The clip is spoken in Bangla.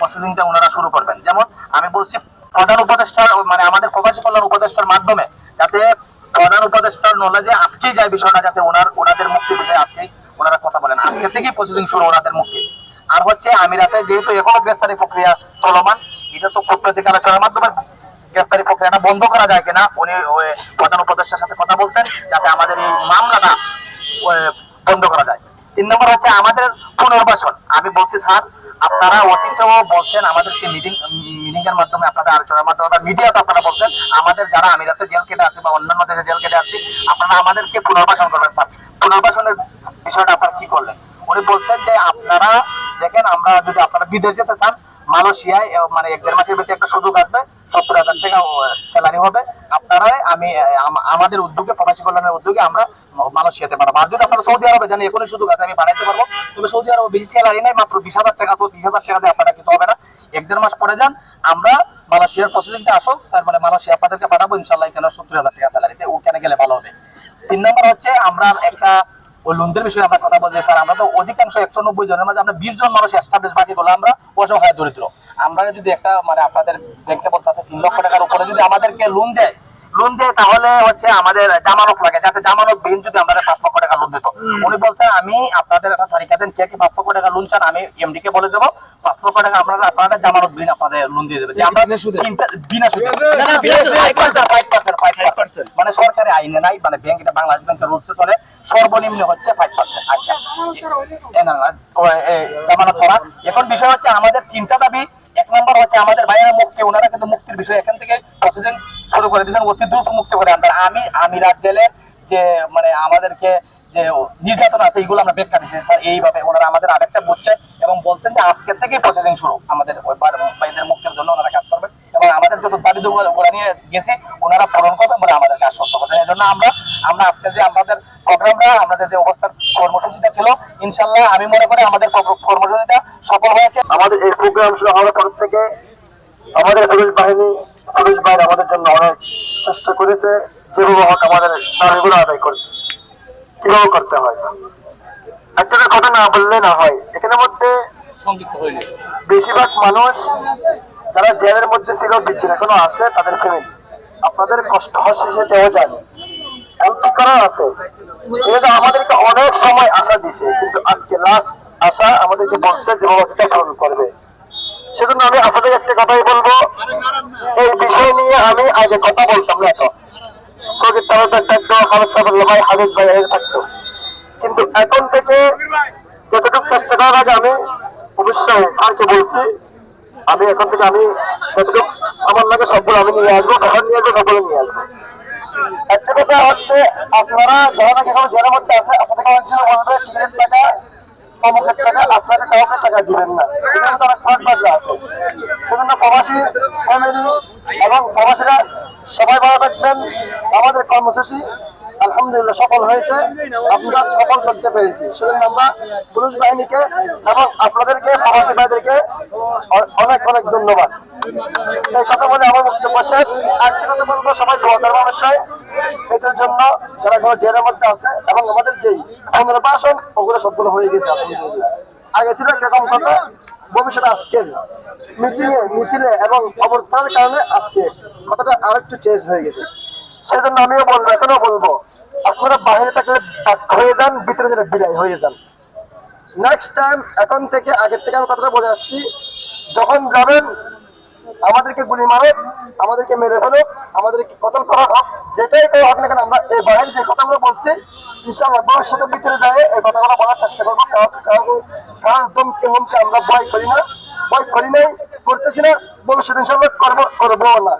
প্রসেসিংটা ওনারা শুরু করবেন। যেমন আমি বলছি, প্রধান উপদেষ্টার মানে আমাদের প্রবাসী কল্যাণ উপদেষ্টার মাধ্যমে যাতে প্রধান উপদেষ্টার নলেজে আজকেই যায় বিষয়টা, যাতে ওনার, ওনাদের মুক্তি বিষয়ে আজকেই ওনারা কথা বলেন। আজকে থেকেই প্রসেসিং শুরু, ওনাদের মুক্তি। আর হচ্ছে, আমিরাতে যেহেতু এখনও গ্রেফতারি প্রক্রিয়া চলমান, এটা তো কূটনৈতিক আলোচনার মাধ্যমে গ্রেফতারি প্রক্রিয়াটা বন্ধ করা যায় কিনা, উনি ওই প্রধান উপদেষ্টার সাথে কথা বলতেন, যাতে আমাদের এই মামলাটা বন্ধ করা যায়। তিন নম্বর হচ্ছে, আমাদের পুনর্বাসন। আমি বলছি, স্যার আপনারা অতীতেও বলছেন আমাদেরকে মিটিং মিটিং এর মাধ্যমে আপনাদের আলোচনার মাধ্যমে বা মিডিয়াতে আপনারা বলছেন, আমাদের যারা আমিরাতে জেল কেটে আছে বা অন্যান্য দেশে জেল কেটে আছি, আপনারা আমাদেরকে পুনর্বাসন করবেন স্যার পুনর্বাসনের বিষয়টা আপনারা কি করলেন? উনি বলছেন যে আপনারা, দেখেন, আমরা যদি আপনারা বিদেশ যেতে চান, মালয়েশিয়ায় মানে এক দেড় মাসের ভিতরে একটা সুযোগ আসবে, সত্তর হাজার টাকা স্যালারি হবে। আপনারা আমি আমাদের উদ্যোগে, প্রবাসী কল্যাণের উদ্যোগে আমরা ম- মালয়েশিয়াতে পাঠাবো আর যদি আপনারা সৌদি আরবে জানি এখনই সুযোগ আছে, আমি পাঠাইতে পারব। তবে সৌদি আরবে বেশি স্যালারি নেই, মাত্র বিশ হাজার টাকা তো বিশ হাজার টাকা দিয়ে আপনারা কিছু হবে না। এক দেড় মাস পরে যান, আমরা মালয়েশিয়ার প্রসেসিংটা তার মানে মালয়েশিয়া আপনাদেরকে পাঠাবো ইনশাল্লাহ এখানে সত্তর হাজার টাকা স্যালারিতে ওখানে গেলে ভালো হবে। তিন নম্বর হচ্ছে, আমরা একটা, ওই লোনদের বিষয়ে আমরা কথা বলছি স্যার। আমরা তো অধিকাংশ একশো নব্বই জনের মাঝে আমরা বিশ জন মানুষ এস্টাবলিশ বাকি গুলো আমরা অসহায়, দরিদ্র। আমরা যদি একটা মানে আপনাদের ব্যাংকে বলতে আছে, তিন লক্ষ টাকার উপরে যদি আমাদেরকে লোন দেয় লোন দেয় তাহলে হচ্ছে আমাদের জামানত লাগে। যাতে জামানত বিহীন যদি আমাদের পাঁচ লক্ষ টাকা লোন দিত। উনি বলছেন আমি আপনাদের একটা তালিকা দেন কে কে পাঁচ লক্ষ টাকা লোন চান আমি এমডি কে বলে দেবো। পাঁচ লক্ষ টাকা আপনারা আপনাদের জামানত বিহীন আপনাদের লোন দিয়ে দেবে আমরা বিনা সুদে? তিনটা- বিনা সুদে। না, না, 5% 5% মানে সরকারি আইনে নাই মানে ব্যাংক এটা বাংলাদেশ ব্যাংকের রুলসে চলে। সর্বনিম্ন হচ্ছে ফাইভ পার্সেন্ট আচ্ছা। জামানত ছাড়া। এখন বিষয় হচ্ছে আমাদের তিনটা দাবি নম্বর হচ্ছে আমাদের ভাইয়েরা মুক্তি, ওনারা কিন্তু মুক্তির বিষয় এখান থেকে প্রসিডিং শুরু করে দিয়েছেন, অতি দ্রুত মুক্তি করে আনবেন আমি আমি রাত জেলের যে মানে আমাদেরকে যে নির্যাতন আছে আমরা ব্যাখ্যা দিচ্ছি স্যার, এইভাবে ওনারা আমাদের আরেকটা এবং বলছেন যে আজকের প্রসেসিং শুরু। আমাদের ভাইদের মুক্তির জন্য ওনারা কাজ করবেন এবং আমাদের যত দাবি ওরা নিয়ে গেছি, ওনারা পূরণ করবেন বলে আমাদেরকে আশ্বস্ত করবেন এই জন্য আমরা আমরা আজকে যে আমাদের প্রোগ্রামটা আমাদের যে অবস্থার কর্মসূচিটা ছিল ইনশাল্লাহ আমি মনে করি আমাদের কর্ম- কর্মসূচিটা সফল হয়েছে। আমাদের এই প্রোগ্রাম শুরু হওয়ার পর থেকে আমাদের পুলিশ বাহিনী পুলিশ বাহিনী আমাদের জন্য অনেক চেষ্টা করেছে যেভাবে হোক আমাদের দাবিগুলো আদায় করতে। কীভাবে করতে হয়? একটা কথা না বললে না হয়। এখানের মধ্যে বেশিরভাগ মানুষ যারা জেলের মধ্যে ছিল বিদ্যুৎ এখনও আছে তাদের ফ্যামিলি আপনাদের কষ্ট হচ্ছে সেটাও জানি। এমন কারণ আছে। আমাদেরকে অনেক সময় আশা দিছে কিন্তু আজকে লাস্ট আশা আমাদেরকে বলছে যে ব্যবস্থা পালন করবে। সেজন্য আমি আপনাদের একটা কথাই বলব। এই বিষয় নিয়ে আমি আগে কথা বলতাম না এখন থেকে যতটুকু আগে আমি অবশ্যই বলছি, আমি এখন থেকে আমি আমার সবগুলো আমি নিয়ে আসব কখন নিয়ে নিয়ে আসব। কথা হচ্ছে, আপনারা যারা নাকি এখন মধ্যে আছে অনেকজন বলবে টিকিটের টাকা অমুকের টাকা আপনাকে কাউকে টাকা দিবেন না এখানে তারা খাট বাজা আছে সেজন্য প্রবাসী ফ্যামিলি এবং প্রবাসীরা সবাই ভালো থাকবেন আমাদের কর্মসূচি আলহামদুলিল্লাহ সফল হয়েছে আমরা সফল করতে পেরেছি সেজন্য আমরা পুলিশ বাহিনীকে এবং আপনাদেরকে প্রবাসী ভাইদেরকে অনেক অনেক ধন্যবাদ এই কথা বলে আমার বক্তব্য শেষ। আজকে কথা বলব, সবাই দোয়া করব অবশ্যই। এদের জন্য যারা কোনো জেলের মধ্যে আছে এবং আমাদের যেই পুনর্বাসন ওগুলো সবগুলো হয়ে গেছে আগে ছিল একরকম কথা, ভবিষ্যতে আজকের মিটিং এ, মিছিলে এবং অবস্থানের কারণে আজকে কথাটা আরেকটু চেঞ্জ হয়ে গেছে। সেই জন্য আমিও বলব এখনও বলব, আপনারা বাইরে থাকলে হয়ে যান, ভিতরে যেন বিদায় হয়ে যান। নেক্সট টাইম এখন থেকে, আগের থেকে আমি কথাটা বলে আসছি, যখন যাবেন আমাদেরকে গুলি মারুক, আমাদেরকে মেরে ফেলুক, আমাদেরকে কতল করা হোক, যেটাই করা হোক না কেন আমরা এই বাইরে যে কথাগুলো বলছি, ইনশাআল্লাহ ভবিষ্যতের ভিতরে যায় এই কথাগুলো বলার চেষ্টা করব, কারণ দমকে হুমকে আমরা ভয় করি না, ভয় করি নাই, করতেছি না, ভবিষ্যতে ইনশাআল্লাহ করব করব না।